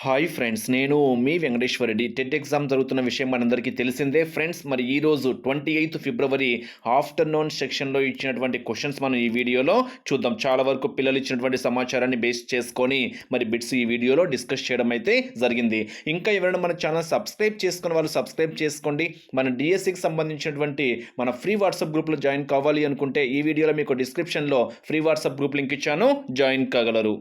Hi friends నేను మీ Venkateswara Reddy. TET exam జరుగుతున్న విషయం మనందరికీ తెలిసిందే. ఫ్రెండ్స్ మరి ఈరోజు ట్వంటీ ఎయిత్ ఫిబ్రవరి ఆఫ్టర్నూన్ సెక్షన్లో ఇచ్చినటువంటి క్వశ్చన్స్ మనం ఈ వీడియోలో చూద్దాం. చాలా వరకు పిల్లలు ఇచ్చినటువంటి సమాచారాన్ని బేస్ చేసుకొని మరి బిట్స్ ఈ వీడియోలో డిస్కస్ చేయడం అయితే జరిగింది. ఇంకా ఎవరైనా మన ఛానల్ సబ్స్క్రైబ్ చేసుకున్న వాళ్ళు సబ్స్క్రైబ్ చేసుకోండి. మన డిఎస్సికి సంబంధించినటువంటి మన ఫ్రీ వాట్సాప్ గ్రూప్లో జాయిన్ కావాలి అనుకుంటే ఈ వీడియోలో మీకు డిస్క్రిప్షన్లో ఫ్రీ వాట్సాప్ గ్రూప్ లింక్ ఇచ్చాను. జాయిన్ కాగలరు.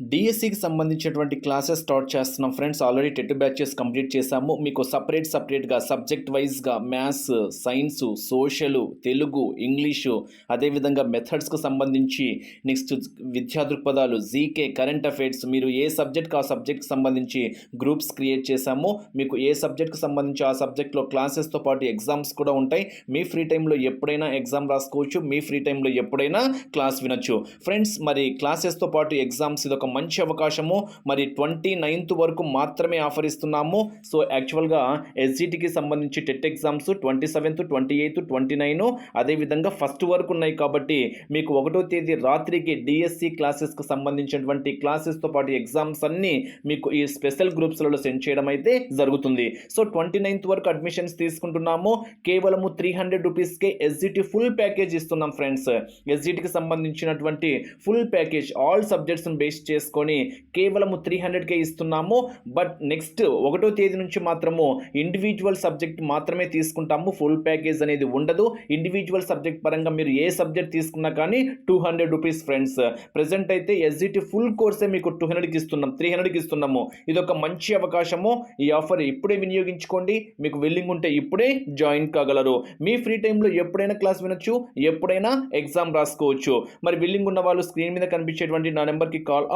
డిఎస్సికి సంబంధించినటువంటి క్లాసెస్ స్టార్ట్ చేస్తున్నాం friends. Already TET batches complete చేశాము. మీకు సపరేట్ సపరేట్గా సబ్జెక్ట్ వైజ్గా maths science social Telugu English అదేవిధంగా మెథడ్స్కు సంబంధించి నెక్స్ట్ విద్యా దృక్పథాలు జీకే కరెంట్ అఫైర్స్ మీరు ఏ సబ్జెక్ట్కి ఆ సబ్జెక్ట్కి సంబంధించి గ్రూప్స్ క్రియేట్ చేశాము. మీకు ఏ సబ్జెక్ట్కి సంబంధించి ఆ సబ్జెక్ట్లో క్లాసెస్తో పాటు ఎగ్జామ్స్ కూడా ఉంటాయి. మీ ఫ్రీ టైంలో ఎప్పుడైనా ఎగ్జామ్ రాసుకోవచ్చు. మీ ఫ్రీ టైంలో ఎప్పుడైనా క్లాస్ వినొచ్చు. ఫ్రెండ్స్ మరి క్లాసెస్తో పాటు ఎగ్జామ్స్ ఇది ఒక మంచి అవకాశము. మరి ట్వంటీ నైన్త్ వరకు మాత్రమే ఆఫర్ ఇస్తున్నాము సో యాక్చువల్గా ఎస్జిటికి సంబంధించి TET exams twenty seventh twenty eighth twenty nine అదేవిధంగా ఫస్ట్ వరకు ఉన్నాయి కాబట్టి మీకు ఒకటో తేదీ రాత్రికి డిఎస్సి క్లాసెస్కి సంబంధించినటువంటి క్లాసెస్తో పాటు ఎగ్జామ్స్ అన్నీ మీకు ఈ స్పెషల్ గ్రూప్స్లలో సెండ్ చేయడం అయితే జరుగుతుంది. సో ట్వంటీ నైన్త్ వరకు అడ్మిషన్స్ తీసుకుంటున్నాము. కేవలము త్రీ హండ్రెడ్ రూపీస్కే ఎస్జిటి ఫుల్ ప్యాకేజ్ ఇస్తున్నాం ఫ్రెండ్స్. ఎస్జిటికి సంబంధించినటువంటి ఫుల్ ప్యాకేజ్. ఆల్ సబ్జెక్ట్స్ని బేస్ చేసి చేసుకొని కేవలము త్రీ హండ్రెడ్కే ఇస్తున్నాము. బట్ నెక్స్ట్ ఒకటో తేదీ నుంచి మాత్రము ఇండివిజువల్ సబ్జెక్ట్ మాత్రమే తీసుకుంటాము. ఫుల్ ప్యాకేజ్ అనేది ఉండదు. ఇండివిజువల్ సబ్జెక్ట్ పరంగా మీరు ఏ సబ్జెక్ట్ తీసుకున్నా కానీ two hundred rupees friends present అయితే ఎస్జిటి ఫుల్ కోర్సే మీకు టూ హండ్రెడ్కి ఇస్తున్నాం. త్రీ హండ్రెడ్కి ఇస్తున్నాము. ఇది ఒక మంచి అవకాశము. ఈ ఆఫర్ ఇప్పుడే వినియోగించుకోండి. మీకు విల్లింగ్ ఉంటే ఇప్పుడే జాయిన్ కాగలరు. మీ ఫ్రీ టైంలో ఎప్పుడైనా క్లాస్ వినొచ్చు. ఎప్పుడైనా ఎగ్జామ్ రాసుకోవచ్చు. మరి విల్లింగ్ ఉన్న వాళ్ళు స్క్రీన్ మీద కనిపించేటువంటి నా నెంబర్కి కాల్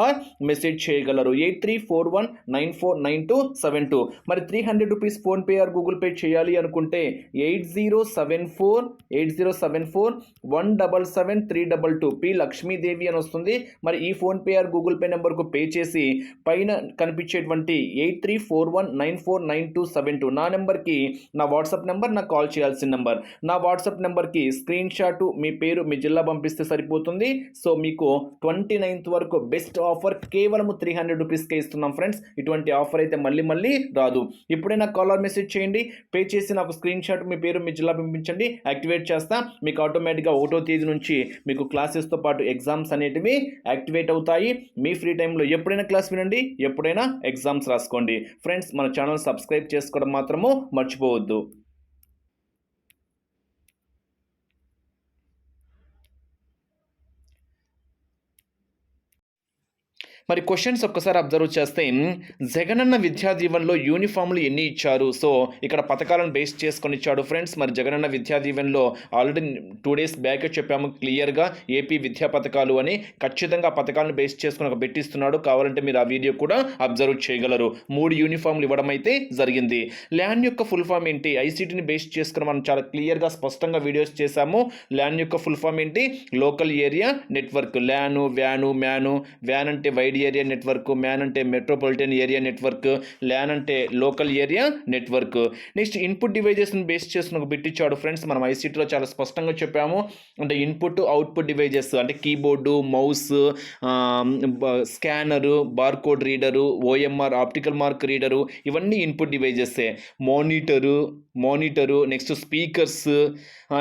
మెసేజ్ చేయగలరు. Eight three four one nine four nine two seven two. మరి three hundred rupees PhonePe or Google pay చేయాలి అనుకుంటే eight zero seven four eight zero seven four one double seven three double two. P Lakshmidevi అని వస్తుంది. మరి ఈ PhonePe or Google pay నెంబర్కు pay చేసి పైన కనిపించేటువంటి eight three four one nine four nine two seven two. నా నెంబర్కి నా వాట్సాప్ నెంబర్ నాకు కాల్ చేయాల్సిన నెంబర్ నా వాట్సాప్ నెంబర్కి స్క్రీన్ షాట్ మీ పేరు మీ జిల్లా పంపిస్తే సరిపోతుంది. సో మీకు ట్వంటీ నైన్త్ వరకు బెస్ట్ ఆఫ్ ఆఫర్ కేవలం త్రీ హండ్రెడ్ రూపీస్కే ఇస్తున్నాం ఫ్రెండ్స్. ఇటువంటి ఆఫర్ అయితే మళ్ళీ మళ్ళీ రాదు. ఇప్పుడైనా కాలర్ మెసేజ్ చేయండి. పే చేసి నాకు స్క్రీన్ షాట్ మీ పేరు మీ జిల్లా పంపించండి. యాక్టివేట్ చేస్తా. మీకు ఆటోమేటిక్గా ఒకటో తేదీ నుంచి మీకు క్లాసెస్తో పాటు ఎగ్జామ్స్ అనేటివి యాక్టివేట్ అవుతాయి. మీ ఫ్రీ టైంలో ఎప్పుడైనా క్లాస్ వినండి. ఎప్పుడైనా ఎగ్జామ్స్ రాసుకోండి. ఫ్రెండ్స్ మన ఛానల్ సబ్స్క్రైబ్ చేసుకోవడం మాత్రము మర్చిపోవద్దు. మరి క్వశ్చన్స్ ఒక్కసారి అబ్జర్వ్ చేస్తే జగనన్న విద్యా దీవెనలో యూనిఫామ్లు ఎన్ని ఇచ్చారు? సో ఇక్కడ పథకాలను బేస్ చేసుకొని ఇచ్చాడు ఫ్రెండ్స్ మరి జగనన్న విద్యా దీవెనలో ఆల్రెడీ టూ డేస్ బ్యాక్ చెప్పాము క్లియర్గా ఏపీ విద్యా పథకాలు అని. ఖచ్చితంగా ఆ పథకాలను బేస్ చేసుకుని ఒక పెట్టిస్తున్నాడు కావాలంటే మీరు ఆ వీడియో కూడా అబ్జర్వ్ చేయగలరు. మూడు యూనిఫామ్లు ఇవ్వడం అయితే జరిగింది. ల్యాండ్ యొక్క ఫుల్ ఫామ్ ఏంటి? ఐసీటీని బేస్ చేసుకుని మనం చాలా క్లియర్గా స్పష్టంగా వీడియోస్ చేశాము. ల్యాండ్ యొక్క ఫుల్ ఫామ్ ఏంటి? Local area network LAN van man van అంటే వైడ్ ఏరియా నెట్వర్క్ మ్యాన్ అంటే మెట్రోపాలిటన్ ఏరియా నెట్వర్క్ ల్యాన్ అంటే local area network next input డివైజెస్ని బేస్ చేసుకుని ఒక బిట్ ఇచ్చాడు ఫ్రెండ్స్ మనం ఐసీటీలో చాలా స్పష్టంగా చెప్పాము. అంటే ఇన్పుట్ అవుట్పుట్ డివైజెస్ అంటే keyboard mouse scanner barcode reader OMR optical mark reader ఇవన్నీ ఇన్పుట్ డివైజెస్సే మానిటరు మానిటరు నెక్స్ట్ స్పీకర్స్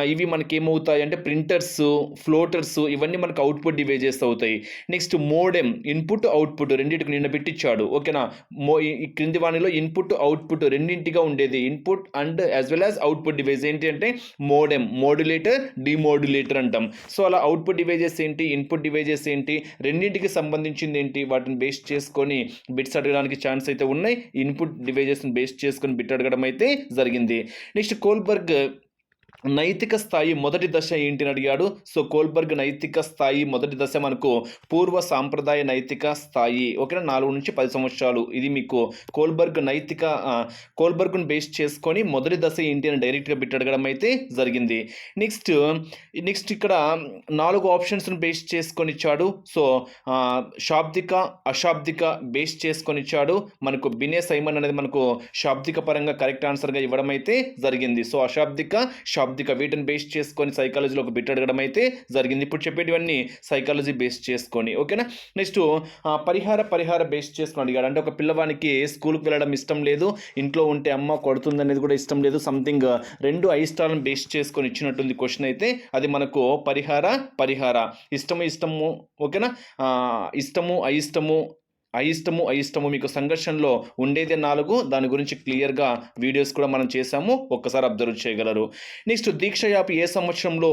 ఇవి మనకి ఏమవుతాయి అంటే ప్రింటర్స్ ఫ్లోటర్స్ ఇవన్నీ మనకు అవుట్పుట్ డివైజెస్ అవుతాయి. నెక్స్ట్ మోడెమ్ ఇన్పుట్ అవుట్పుట్ రెండింటికి నిన్న పెట్టించాడు ఓకేనా? మో ఈ క్రింది వాణిలో ఇన్పుట్ అవుట్పుట్ రెండింటిగా ఉండేది. Input and as well as output device ఏంటి అంటే మోడెమ్ మోడ్యులేటర్ డిమోడ్యులేటర్ అంటాం. సో అలా అవుట్పుట్ డివైజెస్ ఏంటి ఇన్పుట్ డివైజెస్ ఏంటి రెండింటికి సంబంధించింది ఏంటి వాటిని బేస్ చేసుకొని బిట్స్ అడగడానికి ఛాన్స్ అయితే ఉన్నాయి. ఇన్పుట్ డివైజెస్ని బేస్ చేసుకొని బిట్ అడగడం అయితే జరిగింది. నెక్స్ట్ కోల్బర్గ్ నైతిక స్థాయి మొదటి దశ ఏంటిని అడిగాడు. సో కోల్బర్గ్ నైతిక స్థాయి మొదటి దశ మనకు పూర్వ సాంప్రదాయ నైతిక స్థాయి ఓకేనా? నాలుగు నుంచి పది సంవత్సరాలు. ఇది మీకు కోల్బర్గ్ నైతిక కోల్బర్గ్ను బేస్ చేసుకొని మొదటి దశ ఏంటి అని డైరెక్ట్గా పెట్టడగడం అయితే జరిగింది. నెక్స్ట్ నెక్స్ట్ ఇక్కడ నాలుగు ఆప్షన్స్ను బేస్ చేసుకొని ఇచ్చాడు. సో శాబ్దిక అశాబ్దిక బేస్ చేసుకొని ఇచ్చాడు. మనకు బినే సైమన్ అనేది మనకు శాబ్దిక పరంగా కరెక్ట్ ఆన్సర్గా ఇవ్వడం అయితే జరిగింది. సో అశాబ్దిక శాబ్దిక శాబ్దిక వీటిని బేస్ చేసుకొని సైకాలజీలో ఒక బిట్ అడగడం అయితే జరిగింది. ఇప్పుడు చెప్పేటివన్నీ సైకాలజీ బేస్ చేసుకొని ఓకేనా నెక్స్ట్ పరిహార పరిహార బేస్ చేసుకొని అడిగాడు. అంటే ఒక పిల్లవానికి స్కూల్కి వెళ్ళడం ఇష్టం లేదు ఇంట్లో ఉంటే అమ్మ కొడుతుంది అనేది కూడా ఇష్టం లేదు సంథింగ్ రెండు అయిష్టాలను బేస్ చేసుకొని ఇచ్చినట్టుంది క్వశ్చన్ అయితే అది మనకు పరిహార పరిహార. ఇష్టము ఇష్టము ఓకేనా ఇష్టము అయిష్టము అయిష్టము అయిష్టము మీకు సంఘర్షణలో ఉండేది నాలుగు. దాని గురించి క్లియర్గా వీడియోస్ కూడా మనం చేశాము. ఒక్కసారి అబ్జర్వ్ చేయగలరు. నెక్స్ట్ దీక్ష యాప్ ఏ సంవత్సరంలో?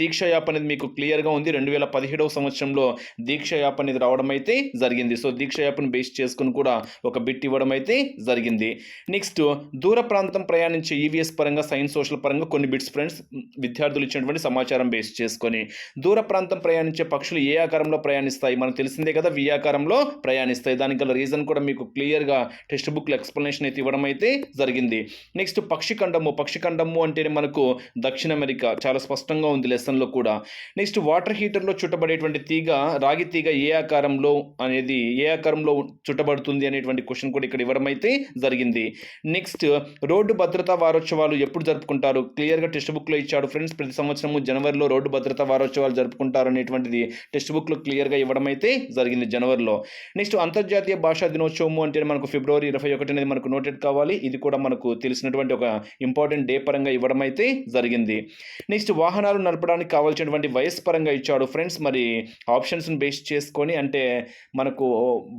దీక్ష యాప్ అనేది మీకు క్లియర్గా ఉంది. రెండు వేల పదిహేడవ సంవత్సరంలో దీక్ష యాప్ అనేది రావడం అయితే జరిగింది. సో దీక్ష యాప్ను బేస్ చేసుకుని కూడా ఒక బిట్ ఇవ్వడం అయితే జరిగింది. నెక్స్ట్ దూర ప్రాంతం ప్రయాణించే ఈవీఎస్ పరంగా సైన్స్ సోషల్ పరంగా కొన్ని బిట్స్ ఫ్రెండ్స్ విద్యార్థులు ఇచ్చినటువంటి సమాచారం బేస్ చేసుకొని దూర ప్రాంతం ప్రయాణించే పక్షులు ఏ ఆకారంలో ప్రయాణిస్తాయి? మనకు తెలిసిందే కదా వి ఆకారంలో ప్రయాణిస్తాయి. దానికి గల రీజన్ కూడా మీకు క్లియర్గా టెక్స్ట్ బుక్లో ఎక్స్ప్లెనేషన్ అయితే ఇవ్వడం అయితే జరిగింది. నెక్స్ట్ పక్షిఖండము పక్షిఖండము అంటేనే మనకు దక్షిణ అమెరికా. చాలా స్పష్టంగా ఉంది లెసన్లో కూడా. నెక్స్ట్ వాటర్ హీటర్లో చుట్టబడేటువంటి తీగ రాగి తీగ ఏ ఆకారంలో అనేది ఏ ఆకారంలో చుట్టబడుతుంది అనేటువంటి క్వశ్చన్ కూడా ఇక్కడ ఇవ్వడం అయితే జరిగింది. నెక్స్ట్ రోడ్డు భద్రతా వారోత్సవాలు ఎప్పుడు జరుపుకుంటారు? క్లియర్గా టెక్స్ట్ బుక్లో ఇచ్చాడు ఫ్రెండ్స్. ప్రతి సంవత్సరము జనవరిలో రోడ్డు భద్రతా వారోత్సవాలు జరుపుకుంటారు అనేటువంటిది టెక్స్ట్ బుక్లో క్లియర్గా ఇవ్వడం అయితే జరిగింది జనవరిలో. నెక్స్ట్ అంతర్జాతీయ భాషా దినోత్సవము అంటే మనకు ఫిబ్రవరి ఇరవై ఒకటి అనేది మనకు నోటెడ్ కావాలి. ఇది కూడా మనకు తెలిసినటువంటి ఒక ఇంపార్టెంట్ డే పరంగా ఇవ్వడం అయితే జరిగింది. నెక్స్ట్ వాహనాలు నడపడానికి కావాల్సినటువంటి వయసు పరంగా ఇచ్చాడు ఫ్రెండ్స్ మరి ఆప్షన్స్ని బేస్ చేసుకొని అంటే మనకు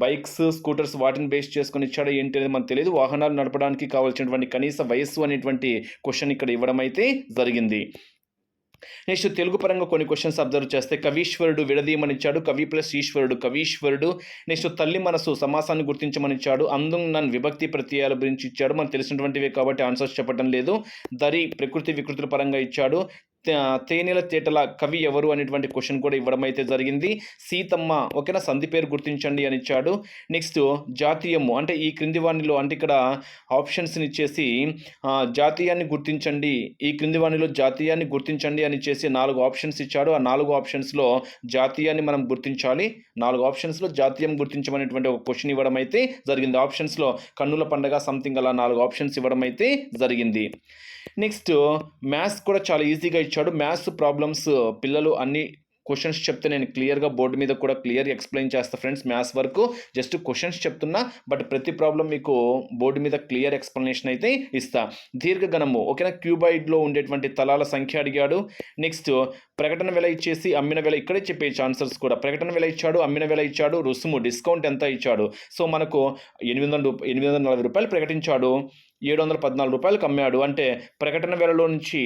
బైక్స్ స్కూటర్స్ వాటిని బేస్ చేసుకొని ఇచ్చాడు. ఏంటి అనేది మనకు తెలియదు. వాహనాలు నడపడానికి కావాల్సినటువంటి కనీస వయస్సు అనేటువంటి క్వశ్చన్ ఇక్కడ ఇవ్వడం అయితే జరిగింది. నెక్స్ట్ తెలుగు పరంగా కొన్ని క్వశ్చన్స్ అబ్జర్వ్ చేస్తే కవీశ్వరుడు విడదీయమనిచ్చాడు కవి ప్లస్ ఈశ్వరుడు కవీశ్వరుడు. నెక్స్ట్ తల్లి మనసు సమాసాన్ని గుర్తించమని ఇచ్చాడు అందం నన్ను విభక్తి ప్రత్యయాల గురించి ఇచ్చాడు. మనకు తెలిసినటువంటివే కాబట్టి ఆన్సర్స్ చెప్పడం లేదు. దరి ప్రకృతి వికృతుల పరంగా ఇచ్చాడు. తేనెల తేటల కవి ఎవరు అనేటువంటి క్వశ్చన్ కూడా ఇవ్వడం అయితే జరిగింది. సీతమ్మ ఓకేనా? సంధి పేరు గుర్తించండి అని ఇచ్చాడు. నెక్స్ట్ జాతీయము అంటే ఈ క్రింది వాణిలో అంటే ఇక్కడ ఆప్షన్స్ని ఇచ్చేసి జాతీయాన్ని గుర్తించండి ఈ క్రింది వాణిలో జాతీయాన్ని గుర్తించండి అని ఇచ్చేసి నాలుగు ఆప్షన్స్ ఇచ్చాడు. ఆ నాలుగు ఆప్షన్స్లో జాతీయాన్ని మనం గుర్తించాలి. నాలుగు ఆప్షన్స్లో జాతీయం గుర్తించమనేటువంటి ఒక క్వశ్చన్ ఇవ్వడం అయితే జరిగింది. ఆప్షన్స్లో కన్నుల పండగ సంథింగ్ అలా నాలుగు ఆప్షన్స్ ఇవ్వడం అయితే జరిగింది. నెక్స్ట్ మ్యాథ్స్ కూడా చాలా ఈజీగా ఇచ్చాడు. మ్యాథ్స్ ప్రాబ్లమ్స్ పిల్లలు అన్ని క్వశ్చన్స్ చెప్తే నేను క్లియర్గా బోర్డు మీద కూడా క్లియర్ ఎక్స్ప్లెయిన్ చేస్తా ఫ్రెండ్స్ మ్యాథ్స్ వరకు. జస్ట్ క్వశ్చన్స్ చెప్తున్నా బట్ ప్రతి ప్రాబ్లం మీకు బోర్డు మీద క్లియర్ ఎక్స్ప్లెనేషన్ అయితే ఇస్తా. దీర్ఘగణము ఓకేనా? క్యూబాయిడ్లో ఉండేటువంటి తలాల సంఖ్య అడిగాడు. నెక్స్ట్ ప్రకటన వెల ఇచ్చేసి అమ్మిన వెల ఇక్కడే చెప్పే ఛాన్సెస్ కూడా. ప్రకటన వెల ఇచ్చాడు అమ్మిన వెల ఇచ్చాడు రుసుము డిస్కౌంట్ ఎంత ఇచ్చాడు. సో మనకు ఎనిమిది వందల ఎనిమిది వందల నలభై రూపాయలు ప్రకటించాడు ఏడు వందల పద్నాలుగు రూపాయలకు అమ్మాడు. అంటే ప్రకటన వెలలో నుంచి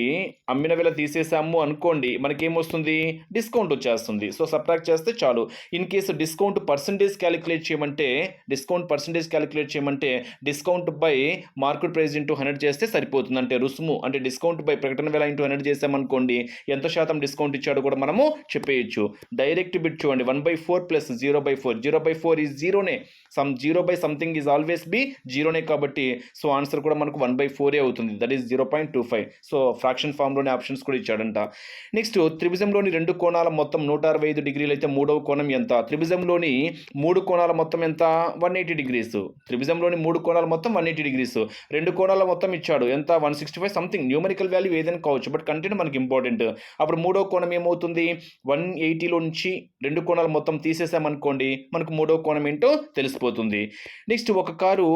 అమ్మిన వెల తీసేసాము అనుకోండి మనకేమొస్తుంది? డిస్కౌంట్ వచ్చేస్తుంది. సో సబ్ట్రాక్ట్ చేస్తే చాలు. In case discount percentage calculate చేయమంటే డిస్కౌంట్ పర్సంటేజ్ క్యాలిక్యులేట్ చేయమంటే discount by market price into hundred చేస్తే సరిపోతుంది. అంటే రుసుము అంటే డిస్కౌంట్ బై ప్రకటన వెల ఇంటూ హండ్రెడ్ చేసామనుకోండి ఎంత శాతం డిస్కౌంట్ ఇచ్చాడో కూడా మనము చెప్పేయచ్చు. డైరెక్ట్ బిట్ చూడండి one by four plus zero by four zero by four is జీరోనే sum zero by something is always be జీరోనే కాబట్టి సో ఆన్సర్ కూడా మనకు వన్ బై ఫోరే అవుతుంది. That is zero point two five so fraction ఫామ్లోని options కూడా ఇచ్చాడంట. Next త్రిభుజంలోని రెండు కోణాల మొత్తం నూట అరవై ఐదు డిగ్రీలు అయితే మూడవ కోణం ఎంత? త్రిభుజంలోని మూడు కోణాల మొత్తం ఎంత? వన్ ఎయిటీ డిగ్రీస్ త్రిభుజంలోని మూడు కోణాల మొత్తం వన్ ఎయిటీ డిగ్రీస్ రెండు కోణాల మొత్తం ఇచ్చాడు. ఎంత? One sixty five something numerical value ఏదైనా కావచ్చు బట్ కంటెంట్ మనకి ఇంపార్టెంట్ అప్పుడు మూడో కోణం ఏమవుతుంది? వన్ ఎయిటీలో నుంచి రెండు కోణాలు మొత్తం తీసేసామనుకోండి మనకు మూడో కోణం ఏంటో తెలిసిపోతుంది. నెక్స్ట్ ఒక కారు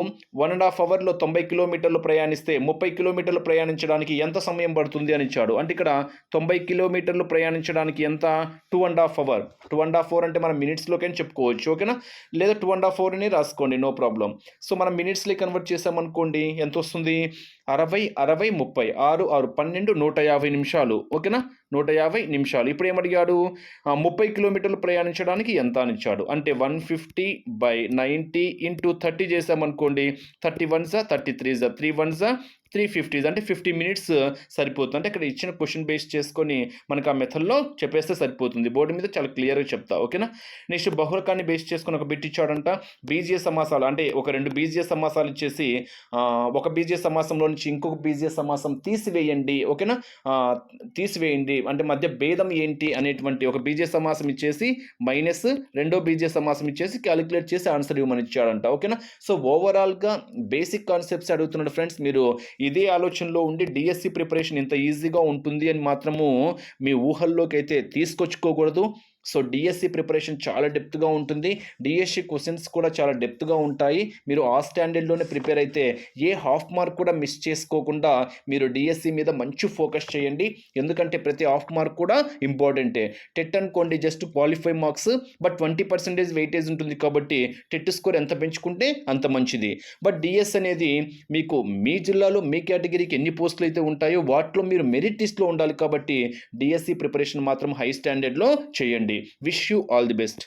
వన్ అండ్ హాఫ్ అవర్లో తొంభై కిలోమీటర్లు ప్రయాణిస్తే ముప్పై కిలోమీటర్లు ప్రయాణించడానికి ఎంత సమయం పడుతుంది అని ఇచ్చాడు. అంటే ఇక్కడ తొంభై కిలోమీటర్లు ప్రయాణించడానికి ఎంత? Two and half hour. Two and half hour అంటే మనం మినిట్స్లోకి చెప్పుకోవచ్చు ఓకేనా? లేదా టూ అండ్ హాఫ్ అవర్ అని రాసుకోండి నో ప్రాబ్లం. సో మనం మినిట్స్లో కన్వర్ట్ చేసామనుకోండి ఎంత వస్తుంది? అరవై అరవై ముప్పై ఆరు ఆరు పన్నెండు నూట యాభై నిమిషాలు ఓకేనా? నూట యాభై నిమిషాలు. ఇప్పుడు ఏమడిగాడు? ముప్పై కిలోమీటర్లు ప్రయాణించడానికి ఎంత అని ఇచ్చాడు. అంటే one fifty by ninety into thirty చేసామనుకోండి థర్టీ వన్ జా థర్టీ త్రీ జా త్రీ వన్ జా త్రీ ఫిఫ్టీస్ అంటే ఫిఫ్టీ మినిట్స్ సరిపోతుంది. అంటే ఇక్కడ ఇచ్చిన క్వశ్చన్ బేస్ చేసుకొని మనకు ఆ మెథడ్లో చెప్పేస్తే సరిపోతుంది. బోర్డు మీద చాలా క్లియర్గా చెప్తా ఓకేనా? నెక్స్ట్ బహుళకాన్ని బేస్ చేసుకొని ఒక బిట్ ఇచ్చాడంట. బీజీయ సమాసాలు అంటే ఒక రెండు బీజీయ సమాసాలు ఇచ్చేసి ఒక బీజీయ సమాసంలో నుంచి ఇంకొక బీజీయ సమాసం తీసివేయండి ఓకేనా? తీసివేయండి. అంటే మధ్య భేదం ఏంటి అనేటువంటి ఒక బీజీయ సమాసం ఇచ్చేసి మైనస్ రెండో బీజీయ సమాసం ఇచ్చేసి క్యాలిక్యులేట్ చేసి ఆన్సర్ ఇవ్వమని ఇచ్చాడంట ఓకేనా? సో ఓవరాల్గా బేసిక్ కాన్సెప్ట్స్ అడుగుతున్నాడు ఫ్రెండ్స్ మీరు. ఇదే ఆలోచనలో ఉండి డిఎస్సి ప్రిపరేషన్ ఇంత ఈజీగా ఉంటుంది అని మాత్రము మీ ఊహల్లోకి అయితే తీసుకొచ్చుకోకూడదు. సో డిఎస్సి ప్రిపరేషన్ చాలా డెప్త్గా ఉంటుంది. డిఎస్సి క్వశ్చన్స్ కూడా చాలా డెప్త్గా ఉంటాయి. మీరు ఆ స్టాండర్డ్లోనే ప్రిపేర్ అయితే ఏ హాఫ్ మార్క్ కూడా మిస్ చేసుకోకుండా మీరు డిఎస్సి మీద మంచి ఫోకస్ చేయండి. ఎందుకంటే ప్రతి హాఫ్ మార్క్ కూడా ఇంపార్టెంటే టెట్ అనుకోండి just qualify marks but twenty percentage weightage ఉంటుంది కాబట్టి టెట్ స్కోర్ ఎంత పెంచుకుంటే అంత మంచిది. బట్ డిఎస్ అనేది మీకు మీ జిల్లాలో మీ కేటగిరీకి ఎన్ని పోస్టులు అయితే ఉంటాయో వాటిలో మీరు మెరిట్ లిస్ట్లో ఉండాలి కాబట్టి డిఎస్సి ప్రిపరేషన్ మాత్రం హై స్టాండర్డ్లో చేయండి. Wish you all the best